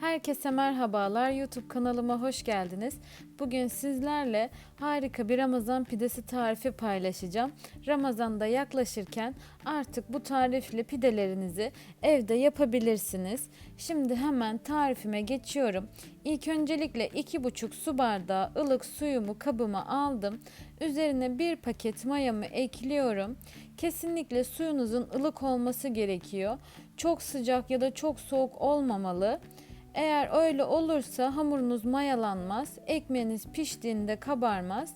Herkese merhabalar. YouTube kanalıma hoş geldiniz. Bugün sizlerle harika bir Ramazan pidesi tarifi paylaşacağım. Ramazan'da yaklaşırken artık bu tarifle pidelerinizi evde yapabilirsiniz. Şimdi hemen tarifime geçiyorum. İlk öncelikle 2,5 su bardağı ılık suyumu kabıma aldım. Üzerine bir paket mayamı ekliyorum. Kesinlikle suyunuzun ılık olması gerekiyor. Çok sıcak ya da çok soğuk olmamalı. Eğer öyle olursa hamurunuz mayalanmaz, ekmeğiniz piştiğinde kabarmaz.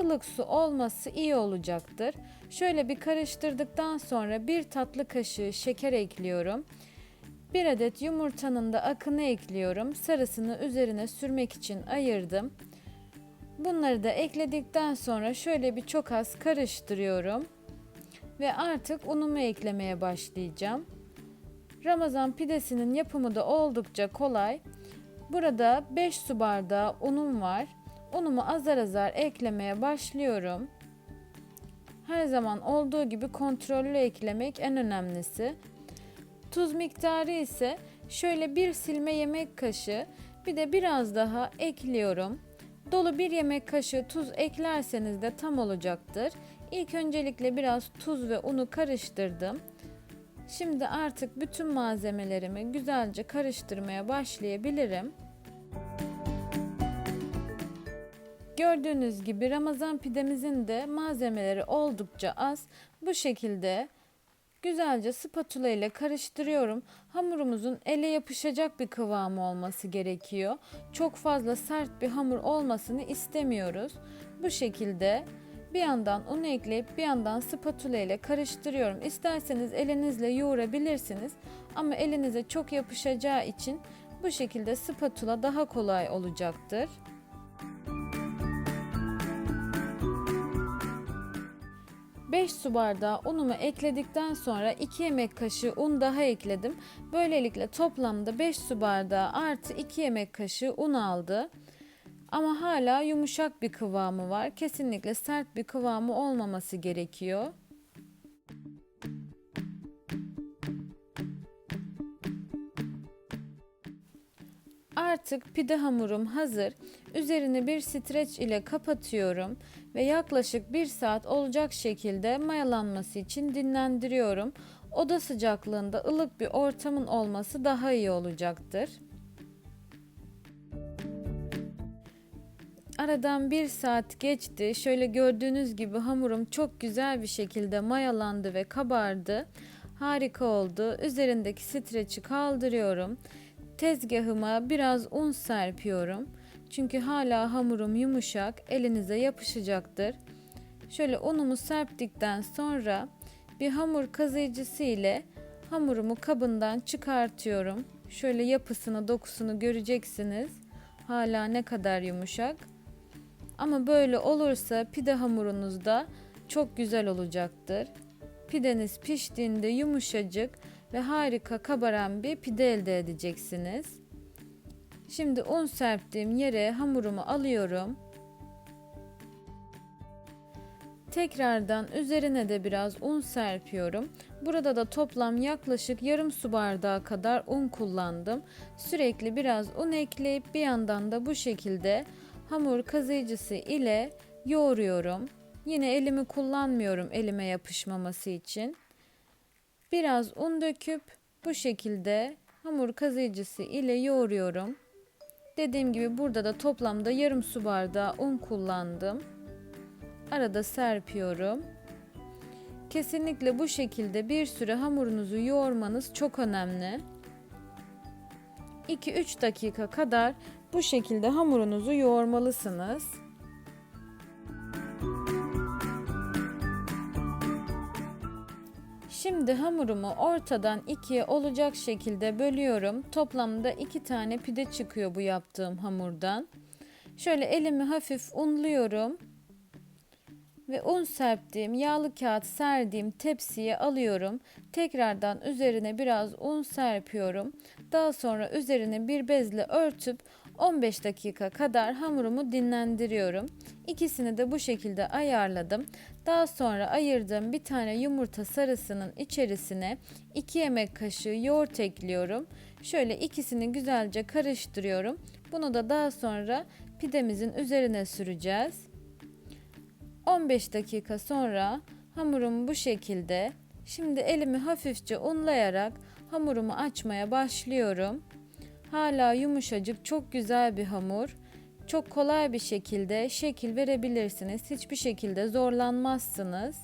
Ilık su olması iyi olacaktır. Şöyle bir karıştırdıktan sonra bir tatlı kaşığı şeker ekliyorum. Bir adet yumurtanın da akını ekliyorum. Sarısını üzerine sürmek için ayırdım. Bunları da ekledikten sonra şöyle bir çok az karıştırıyorum. Ve artık unumu eklemeye başlayacağım. Ramazan pidesinin yapımı da oldukça kolay. Burada 5 su bardağı unum var. Unumu azar azar eklemeye başlıyorum. Her zaman olduğu gibi kontrollü eklemek en önemlisi. Tuz miktarı ise şöyle bir silme yemek kaşığı bir de biraz daha ekliyorum. Dolu bir yemek kaşığı tuz eklerseniz de tam olacaktır. İlk öncelikle biraz tuz ve unu karıştırdım. Şimdi artık bütün malzemelerimi güzelce karıştırmaya başlayabilirim. Gördüğünüz gibi Ramazan pidemizin de malzemeleri oldukça az. Bu şekilde güzelce spatula ile karıştırıyorum. Hamurumuzun ele yapışacak bir kıvamı olması gerekiyor. Çok fazla sert bir hamur olmasını istemiyoruz. Bu şekilde bir yandan un ekleyip bir yandan spatula ile karıştırıyorum. İsterseniz elinizle yoğurabilirsiniz ama elinize çok yapışacağı için bu şekilde spatula daha kolay olacaktır. Beş su bardağı unumu ekledikten sonra 2 yemek kaşığı un daha ekledim. Böylelikle toplamda 5 su bardağı artı 2 yemek kaşığı un aldı. Ama hala yumuşak bir kıvamı var. Kesinlikle sert bir kıvamı olmaması gerekiyor. Artık pide hamurum hazır. Üzerini bir streç ile kapatıyorum ve yaklaşık bir saat olacak şekilde mayalanması için dinlendiriyorum. Oda sıcaklığında ılık bir ortamın olması daha iyi olacaktır. Aradan bir saat geçti. Şöyle gördüğünüz gibi hamurum çok güzel bir şekilde mayalandı ve kabardı. Harika oldu. Üzerindeki streçi kaldırıyorum. Tezgahıma biraz un serpiyorum. Çünkü hala hamurum yumuşak, elinize yapışacaktır. Şöyle unumu serptikten sonra bir hamur kazıyıcısı ile hamurumu kabından çıkartıyorum. Şöyle yapısını, dokusunu göreceksiniz. Hala ne kadar yumuşak. Ama böyle olursa pide hamurunuz da çok güzel olacaktır. Pideniz piştiğinde yumuşacık ve harika kabaran bir pide elde edeceksiniz. Şimdi un serptiğim yere hamurumu alıyorum. Tekrardan üzerine de biraz un serpiyorum. Burada da toplam yaklaşık yarım su bardağı kadar un kullandım. Sürekli biraz un ekleyip bir yandan da bu şekilde hamur kazıyıcısı ile yoğuruyorum. Yine elimi kullanmıyorum elime yapışmaması için. Biraz un döküp bu şekilde hamur kazıyıcısı ile yoğuruyorum. Dediğim gibi burada da toplamda yarım su bardağı un kullandım. Arada serpiyorum. Kesinlikle bu şekilde bir süre hamurunuzu yoğurmanız çok önemli. 2-3 dakika kadar bu şekilde hamurunuzu yoğurmalısınız. Şimdi hamurumu ortadan ikiye olacak şekilde bölüyorum. Toplamda iki tane pide çıkıyor bu yaptığım hamurdan. Şöyle elimi hafif unluyorum. Ve un serptiğim, yağlı kağıt serdiğim tepsiye alıyorum. Tekrardan üzerine biraz un serpiyorum. Daha sonra üzerine bir bezle örtüp 15 dakika kadar hamurumu dinlendiriyorum. İkisini de bu şekilde ayarladım. Daha sonra ayırdığım bir tane yumurta sarısının içerisine 2 yemek kaşığı yoğurt ekliyorum. Şöyle ikisini güzelce karıştırıyorum. Bunu da daha sonra pidemizin üzerine süreceğiz. 15 dakika sonra hamurum bu şekilde. Şimdi elimi hafifçe unlayarak hamurumu açmaya başlıyorum. Hala yumuşacık, çok güzel bir hamur. Çok kolay bir şekilde şekil verebilirsiniz. Hiçbir şekilde zorlanmazsınız.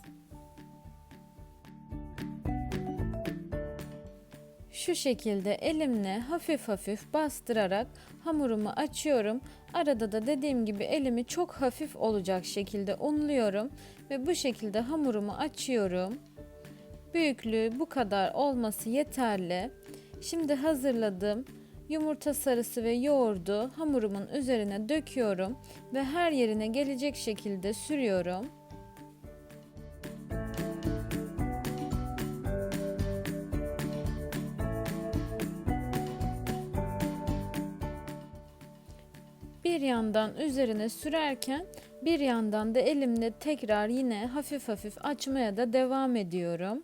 Şu şekilde elimle hafif hafif bastırarak hamurumu açıyorum. Arada da dediğim gibi elimi çok hafif olacak şekilde unluyorum ve bu şekilde hamurumu açıyorum. Büyüklüğü bu kadar olması yeterli. Şimdi hazırladığım yumurta sarısı ve yoğurdu hamurumun üzerine döküyorum ve her yerine gelecek şekilde sürüyorum. Bir yandan üzerine sürerken bir yandan da elimle tekrar yine hafif hafif açmaya da devam ediyorum.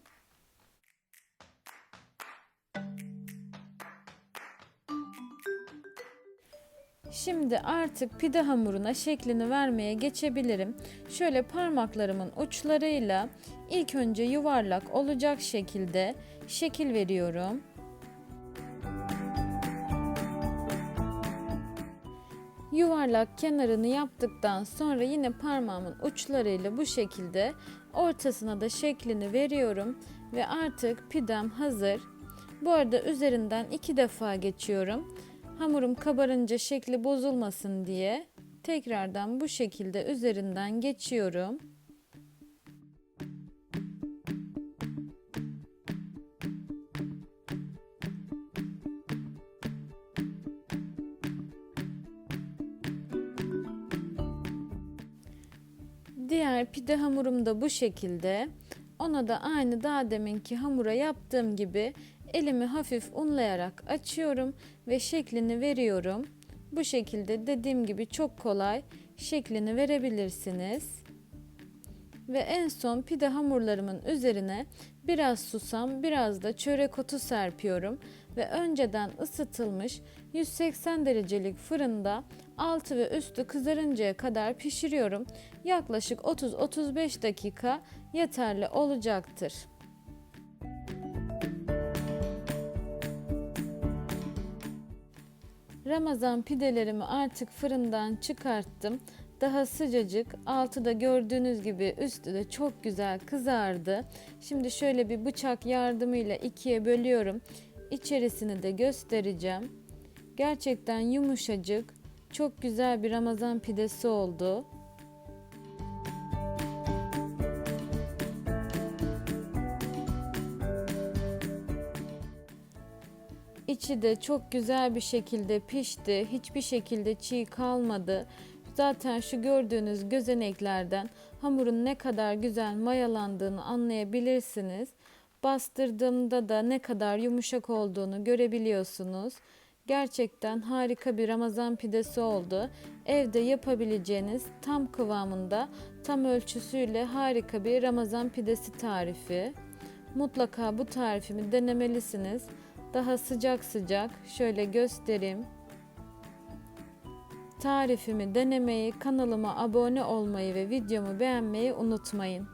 Şimdi artık pide hamuruna şeklini vermeye geçebilirim. Şöyle parmaklarımın uçlarıyla ilk önce yuvarlak olacak şekilde şekil veriyorum. Yuvarlak kenarını yaptıktan sonra yine parmağımın uçlarıyla bu şekilde ortasına da şeklini veriyorum ve artık pidem hazır. Bu arada üzerinden iki defa geçiyorum. Hamurum kabarınca şekli bozulmasın diye tekrardan bu şekilde üzerinden geçiyorum. Pide hamurum da bu şekilde. Ona da aynı daha deminki hamura yaptığım gibi elimi hafif unlayarak açıyorum ve şeklini veriyorum. Bu şekilde dediğim gibi çok kolay şeklini verebilirsiniz. Ve en son pide hamurlarımın üzerine biraz susam, biraz da çörek otu serpiyorum ve önceden ısıtılmış 180 derecelik fırında altı ve üstü kızarıncaya kadar pişiriyorum. Yaklaşık 30-35 dakika yeterli olacaktır. Ramazan pidelerimi artık fırından çıkarttım. Daha sıcacık, altı da gördüğünüz gibi üstü de çok güzel kızardı. Şimdi şöyle bir bıçak yardımıyla ikiye bölüyorum. İçerisini de göstereceğim. Gerçekten yumuşacık, çok güzel bir Ramazan pidesi oldu. İçi de çok güzel bir şekilde pişti. Hiçbir şekilde çiğ kalmadı. Zaten şu gördüğünüz gözeneklerden hamurun ne kadar güzel mayalandığını anlayabilirsiniz. Bastırdığımda da ne kadar yumuşak olduğunu görebiliyorsunuz. Gerçekten harika bir Ramazan pidesi oldu. Evde yapabileceğiniz tam kıvamında, tam ölçüsüyle harika bir Ramazan pidesi tarifi. Mutlaka bu tarifimi denemelisiniz. Daha sıcak sıcak şöyle göstereyim. Tarifimi denemeyi, kanalıma abone olmayı ve videomu beğenmeyi unutmayın.